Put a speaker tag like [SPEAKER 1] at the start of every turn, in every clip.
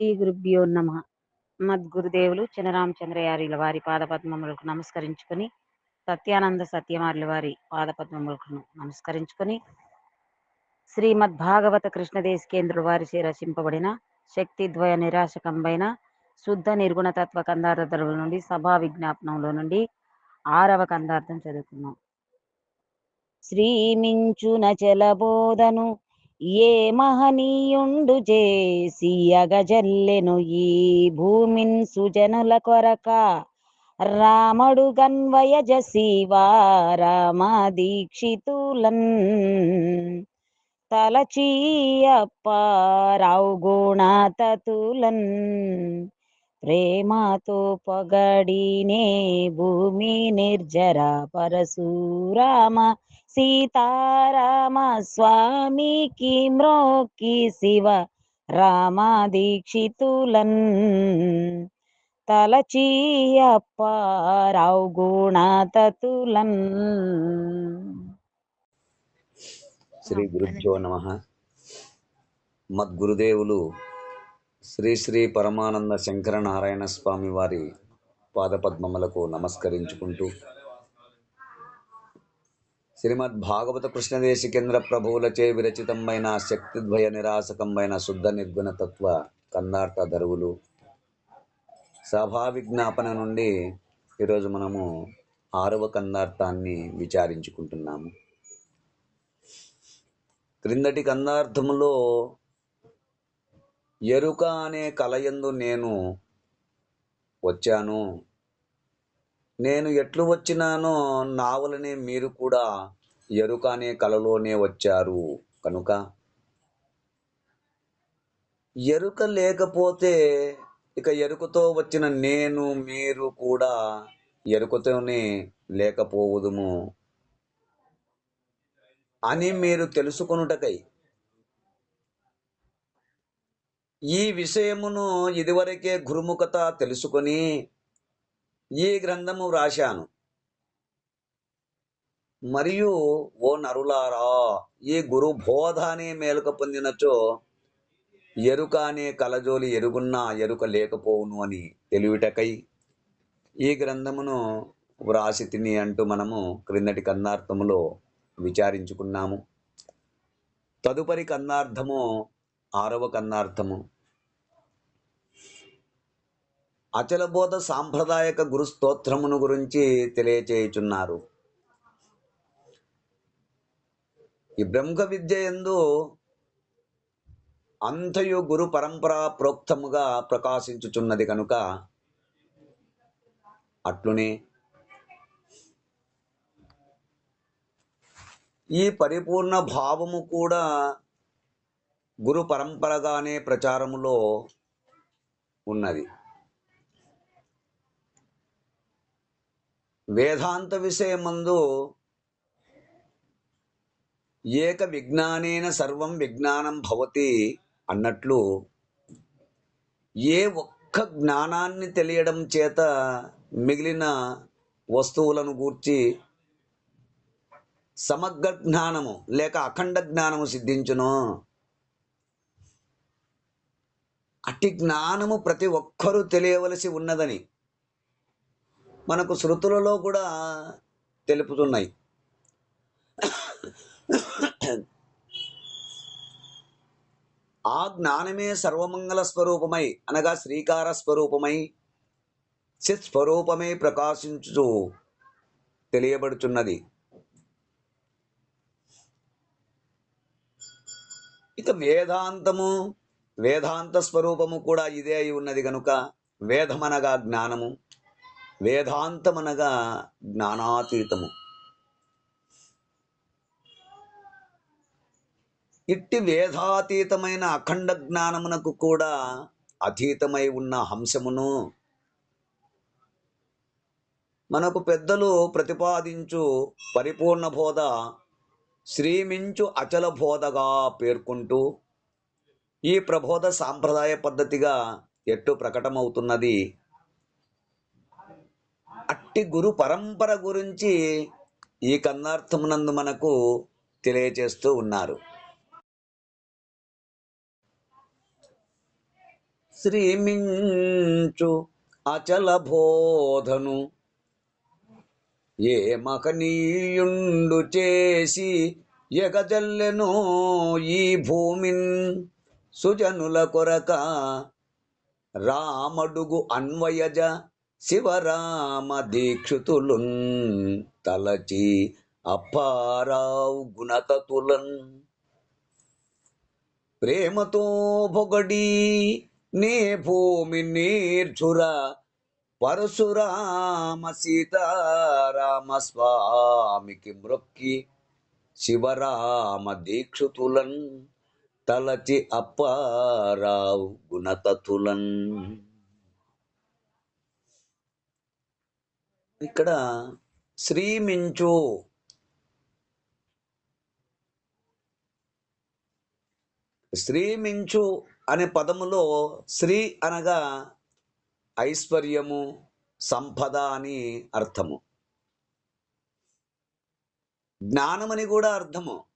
[SPEAKER 1] శ్రీ గురుభ్యో నమ. మద్గురుదేవులు చినరామచంద్రయారిల వారి పాదపద్మములకు నమస్కరించుకొని సత్యానంద సత్యమారుల వారి పాదపద్మములకు నమస్కరించుకొని శ్రీమద్ భాగవత కృష్ణదేశికేంద్రుల వారిచే రచింపబడిన శక్తిద్వయ నిరాశకంబైన శుద్ధ నిర్గుణ తత్వ కందార్థరుల నుండి సభా విజ్ఞాపనంలో నుండి ఆరవ కందార్థం చదువుకున్నాం శ్రీమించున చెలబోధను ఏ మహనీయుండు చేసి అగజల్లెను ఈ భూమిన్ సుజనుల కొరక? రామడు గన్వయ శివా రామ దీక్షితులన్ తలచీయప్పారావు గుణతతులన్ ప్రేమతో పొగడినే భూమి నిర్జర పరశురామ సీతారామ స్వామికి మ్రోకి శివ రామ దీక్షితులన్ తలచీయప్పారావు గుణతతులన్.
[SPEAKER 2] శ్రీ గురుభ్యో నమ. మద్గురుదేవులు శ్రీ శ్రీ పరమానంద శంకర నారాయణ స్వామి వారి పాదపద్మములకు నమస్కరించుకుంటూ శ్రీమద్ భాగవత కృష్ణదేశికేంద్ర ప్రభువులచే విరచితమైన శక్తిద్వయ నిరాసకమైన శుద్ధ నిర్గుణ తత్వ కందార్థ ధరువులు సభా విజ్ఞాపన నుండి ఈరోజు మనము ఆరవ కందార్థాన్ని విచారించుకుంటున్నాము. క్రిందటి కందార్థములో ఎరుక అనే కలయందు నేను వచ్చాను. నేను ఎట్లు వచ్చినానో నావలనే మీరు కూడా ఎరుక అనే కలలోనే వచ్చారు కనుక. ఎరుక లేకపోతే ఇక ఎరుకతో వచ్చిన నేను మీరు కూడా ఎరుకతోనే లేకపోవుదుము అని మీరు తెలుసుకొనుటకై ఈ విషయమును ఇదివరకే గురుముఖత తెలుసుకొని ఈ గ్రంథము వ్రాశాను. మరియు ఓ నరులారా ఈ గురు బోధానే మేలుక పొందినచో ఎరుక అనే కలజోలి ఎరుగున్నా ఎరుక లేకపోవును అని తెలివిటకై ఈ గ్రంథమును వ్రాసి తిని అంటూ మనము క్రిందటి కందార్థములో విచారించుకున్నాము. తదుపరి కందార్థము ఆరవ కన్నార్థము. అచలబోధ సాంప్రదాయక గురు స్తోత్రమును గురించి తెలియచేయుచున్నారు. ఈ బ్రహ్మ విద్య ఎందు అంతయు గురు పరంపరా ప్రోక్తముగా ప్రకాశించుచున్నది కనుక అట్లునే ఈ పరిపూర్ణ భావము కూడా గురు పరంపరగానే ప్రచారములో ఉన్నది. వేదాంత విషయమందు ఏక విజ్ఞానేన సర్వం విజ్ఞానం భవతి అన్నట్లు ఏ ఒక్క జ్ఞానాన్ని తెలియడం చేత మిగిలిన వస్తువులను గూర్చి సమగ్ర జ్ఞానము లేక అఖండ జ్ఞానము సిద్ధించును. అట్టి జ్ఞానము ప్రతి ఒక్కరూ తెలియవలసి ఉన్నదని మనకు శృతులలో కూడా తెలుపుతున్నాయి. ఆ జ్ఞానమే సర్వమంగళ స్వరూపమై అనగా శ్రీకార స్వరూపమై చిత్ స్వరూపమై ప్రకాశించు తెలియబడుతున్నది ఇక వేదాంతము వేదాంత స్వరూపము కూడా ఇదే అయి ఉన్నది కనుక వేదమనగా జ్ఞానము వేదాంతమనగా జ్ఞానాతీతము. ఇట్టి వేదాతీతమైన అఖండ జ్ఞానమునకు కూడా అతీతమై ఉన్న హంసమును మనకు పెద్దలు ప్రతిపాదించు పరిపూర్ణ బోధ శ్రీమించు అచల బోధగా పేర్కొంటూ ఈ ప్రబోధ సాంప్రదాయ పద్ధతిగా ఎట్టు ప్రకటమవుతున్నది? అట్టి గురు పరంపర గురించి ఈ కన్నార్థమునందు మనకు తెలియచేస్తూ ఉన్నారు. శ్రీమించు అచల బోధను ఏ మహనీయుండు చేసి ఎగజల్లెనో ఈ భూమిన్ సుజనుల కొరక రామడుగు అన్వయజ శివరామ దీక్షితులున్ తలచి అప్పారావు గుణతతులన్ ప్రేమతో పొగడి నే భూమి నీర్చుర పరశురామ సీతారామ స్వామికి మృక్కి శివరామ దీక్షితులన్. తలచి అప్పారావు గుణతతులన్. ఇక్కడ శ్రీమించు శ్రీమించు అనే పదములో శ్రీ అనగా ఐశ్వర్యము సంపద అని అర్థము. జ్ఞానమని కూడా అర్థము.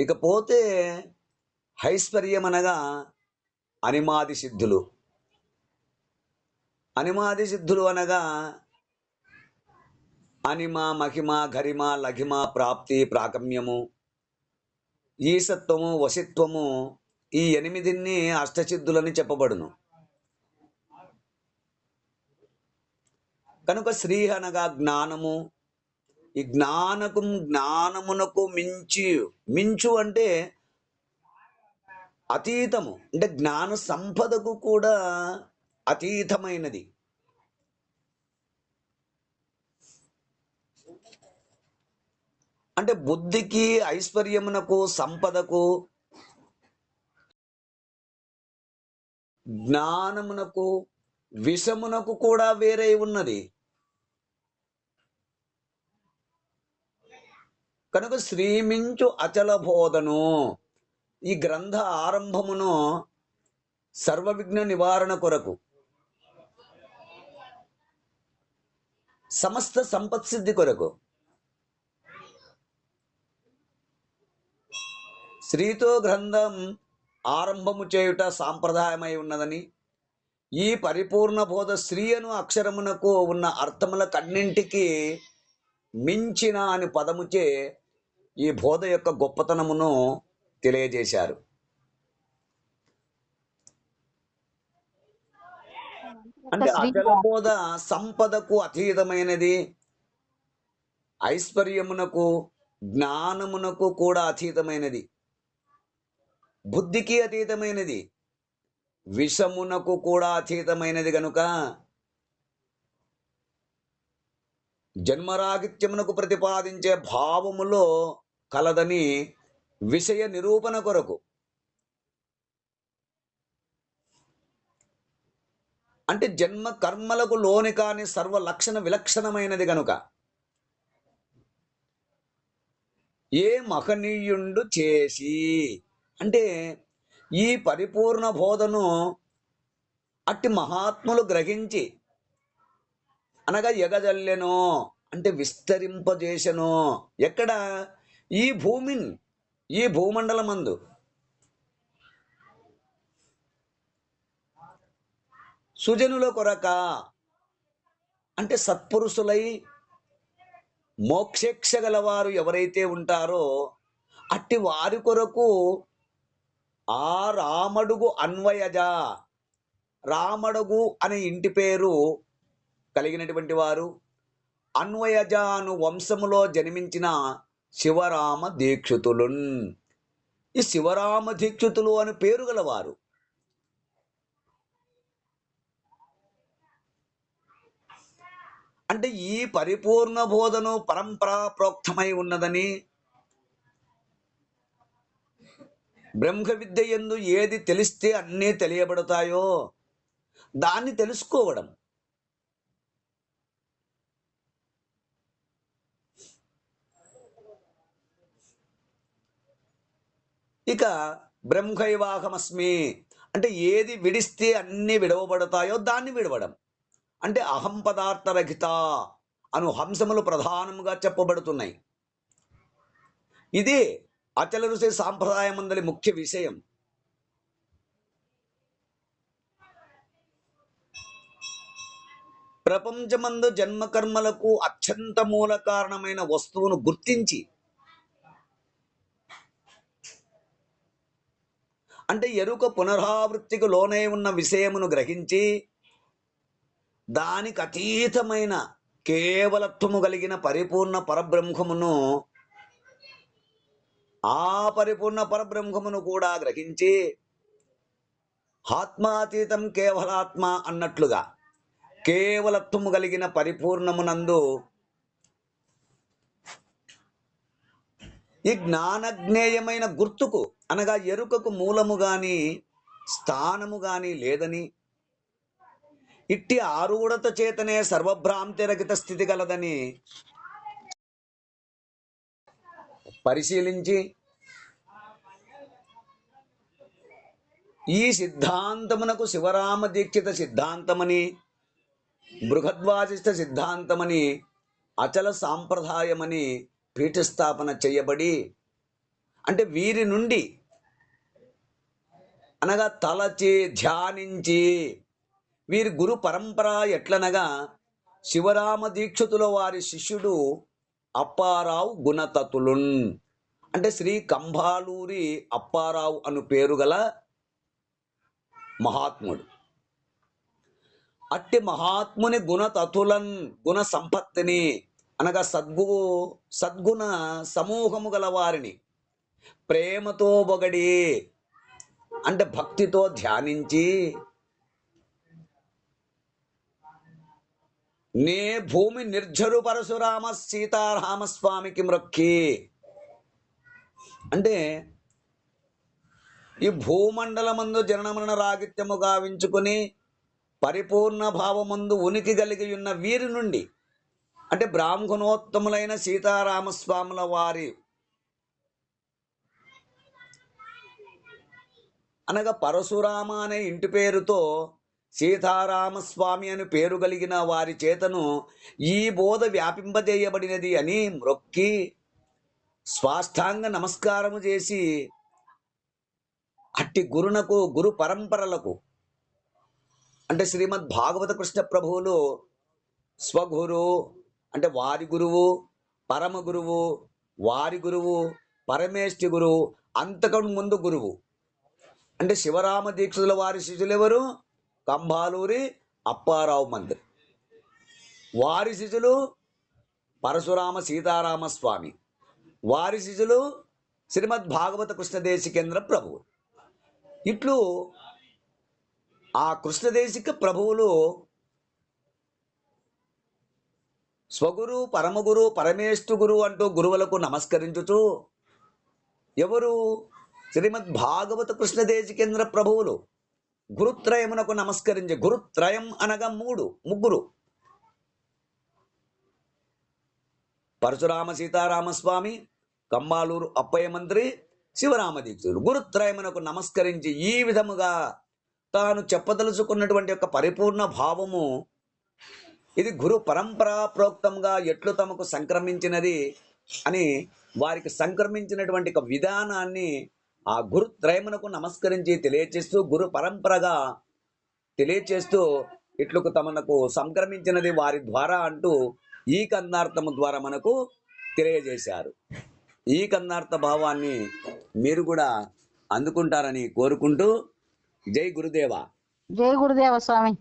[SPEAKER 2] ఇకపోతే ఐశ్వర్యం అనగా అనిమాది సిద్ధులు. అనిమాది సిద్ధులు అనగా అనిమ మహిమ గరిమ లఘిమ ప్రాప్తి ప్రాకమ్యము ఈసత్వము వసిత్వము ఈ ఎనిమిదిని అష్టసిద్ధులని చెప్పబడును. కనుక శ్రీ అనగా జ్ఞానము ఈ జ్ఞానకు జ్ఞానమునకు మించి మించు అంటే అతీతము. అంటే జ్ఞాన సంపదకు కూడా అతీతమైనది. అంటే బుద్ధికి ఐశ్వర్యమునకు సంపదకు జ్ఞానమునకు విషమునకు కూడా వేరే ఉన్నది. కనుక శ్రీమించు అచల బోధను. ఈ గ్రంథ ఆరంభమును సర్వవిఘ్న నివారణ కొరకు. సమస్త సంపత్సిద్ధి కొరకు. శ్రీతో గ్రంథం ఆరంభము చేయుట సాంప్రదాయమై ఉన్నదని ఈ పరిపూర్ణ బోధ శ్రీ అను అక్షరమునకు ఉన్న అర్థముల కన్నింటికి మించిన అని పదముచే ఈ బోధ యొక్క గొప్పతనమును తెలియజేశారు. అంటే అచల బోధ సంపదకు అతీతమైనది ఐశ్వర్యమునకు జ్ఞానమునకు కూడా అతీతమైనది బుద్ధికి అతీతమైనది విషమునకు కూడా అతీతమైనది గనుక జన్మరాగిత్యమునకు ప్రతిపాదించే భావములో కలదని విషయ నిరూపణ కొరకు. అంటే జన్మ కర్మలకు లోని కాని సర్వ లక్షణ విలక్షణమైనది గనుక. ఏ మహనీయుండు చేసి. అంటే ఈ పరిపూర్ణ బోధను అట్టి మహాత్ములు గ్రహించి అనగా ఎగజల్లెను అంటే విస్తరింపజేసెను ఎక్కడ? ఈ భూమిని ఈ భూమండలమందు. సుజనుల కొరక అంటే సత్పురుషులై మోక్షేక్ష గలవారు ఎవరైతే ఉంటారో అట్టి వారి కొరకు ఆ రామడుగు అన్వయజ రామడుగు అనే ఇంటి పేరు కలిగినటువంటి వారు అన్వయజాను వంశములో జన్మించిన శివరామ దీక్షితులున్. ఈ శివరామ దీక్షితులు అని పేరు గలవారు. అంటే ఈ పరిపూర్ణ బోధను పరంపరా ప్రోక్తమై ఉన్నదని బ్రహ్మ విద్య ఎందు ఏది తెలిస్తే అన్నీ తెలియబడతాయో దాన్ని తెలుసుకోవడం. ఇక బ్రహ్మైవాహమస్మి. అంటే ఏది విడిస్తే అన్నీ విడవబడతాయో దాన్ని విడవడం. అంటే అహం పదార్థరహిత అను హంసములు ప్రధానముగా చెప్పబడుతున్నాయి. ఇదే అచల ఋషి సాంప్రదాయమందలి ముఖ్య విషయం. ప్రపంచమందు జన్మకర్మలకు అత్యంత మూల కారణమైన వస్తువును గుర్తించి అంటే ఎరుక పునరావృత్తికి లోనై ఉన్న విషయమును గ్రహించి దానికి అతీతమైన కేవలత్వము కలిగిన పరిపూర్ణ పరబ్రహ్మమును ఆ పరిపూర్ణ పరబ్రహ్మమును కూడా గ్రహించి ఆత్మాతీతం కేవలాత్మ అన్నట్లుగా కేవలత్వము కలిగిన పరిపూర్ణమునందు ఈ జ్ఞానజ్ఞేయమైన గుర్తుకు అనగా ఎరుకకు మూలము గాని స్థానము గాని లేదని. ఇట్టి ఆరూఢత చేతనే సర్వభ్రాంతిరహిత స్థితి గలదని పరిశీలించి ఈ సిద్ధాంతమునకు శివరామ దీక్షిత సిద్ధాంతమని బృహద్వాసిష్ట సిద్ధాంతమని అచల సాంప్రదాయమని పీఠస్థాపన చేయబడి అంటే వీరి నుండి అనగా తలచి ధ్యానించి వీరి గురు పరంపర ఎట్లనగా శివరామ దీక్షితుల వారి శిష్యుడు అప్పారావు గుణతతులున్. అంటే శ్రీ కంభాలూరి అప్పారావు అను పేరు గల మహాత్ముడు. అట్టి మహాత్ముని గుణతతులన్ గుణ సంపత్తిని అనగా సద్గు సద్గుణ సమూహము గల వారిని ప్రేమతో బొగడి అంటే భక్తితో ధ్యానించి నే భూమి నిర్జరు పరశురామ సీతారామస్వామికి మ్రొక్కి. అంటే ఈ భూమండలమందు జననమరణ రాగిత్యము గావించుకుని పరిపూర్ణ భావమందు ఉనికి కలిగి ఉన్న వీరి నుండి అంటే బ్రాహ్మణోత్తములైన సీతారామస్వాముల వారి అనగా పరశురామ అనే ఇంటి పేరుతో సీతారామస్వామి అని పేరు కలిగిన వారి చేతను ఈ బోధ వ్యాపింపజేయబడినది అని మ్రొక్కి స్వాష్టాంగ నమస్కారము చేసి అట్టి గురునకు గురు పరంపరలకు అంటే శ్రీమద్ భాగవత కృష్ణ ప్రభువులు స్వగురు అంటే వారి గురువు పరమ గురువు వారి గురువు పరమేష్టి గురువు అంతకం ముందు గురువు. అంటే శివరామ దీక్షితుల వారి శిష్యులు ఎవరు? కంభాలూరి అప్పారావు మందిర్. వారి శిష్యులు పరశురామ సీతారామ స్వామి. వారి శిష్యులు శ్రీమద్ భాగవత కృష్ణదేశికేంద్ర ప్రభువు ఇట్లు ఆ కృష్ణదేశిక ప్రభువులు స్వగురు పరమగురు పరమేష్ఠు గురు అంటూ గురువులకు నమస్కరించుచు ఎవరు? శ్రీమద్ భాగవత కృష్ణదేశికేంద్ర ప్రభువులు. గురుత్రయమునకు నమస్కరించి గురుత్రయం అనగా మూడు ముగ్గురు. పరశురామ సీతారామస్వామి కమ్మాలూరు అప్పయ్య మంత్రి శివరామ దీక్షుడు గురుత్రయమునకు నమస్కరించి ఈ విధముగా తాను చెప్పదలుచుకున్నటువంటి యొక్క పరిపూర్ణ భావము ఇది గురు పరంపరా ప్రోక్తంగా ఎట్లు తమకు సంక్రమించినది అని వారికి సంక్రమించినటువంటి ఒక విధానాన్ని ఆ గురు త్రయమునకు నమస్కరించి తెలియచేస్తూ గురు పరంపరగా తెలియచేస్తూ ఇట్లకు తమనకు సంక్రమించినది వారి ద్వారా అంటూ ఈ కందార్థము ద్వారా మనకు తెలియజేశారు. ఈ కందార్థ భావాన్ని మీరు కూడా అందుకుంటారని కోరుకుంటూ జై గురుదేవ.
[SPEAKER 1] జై గురుదేవ స్వామి.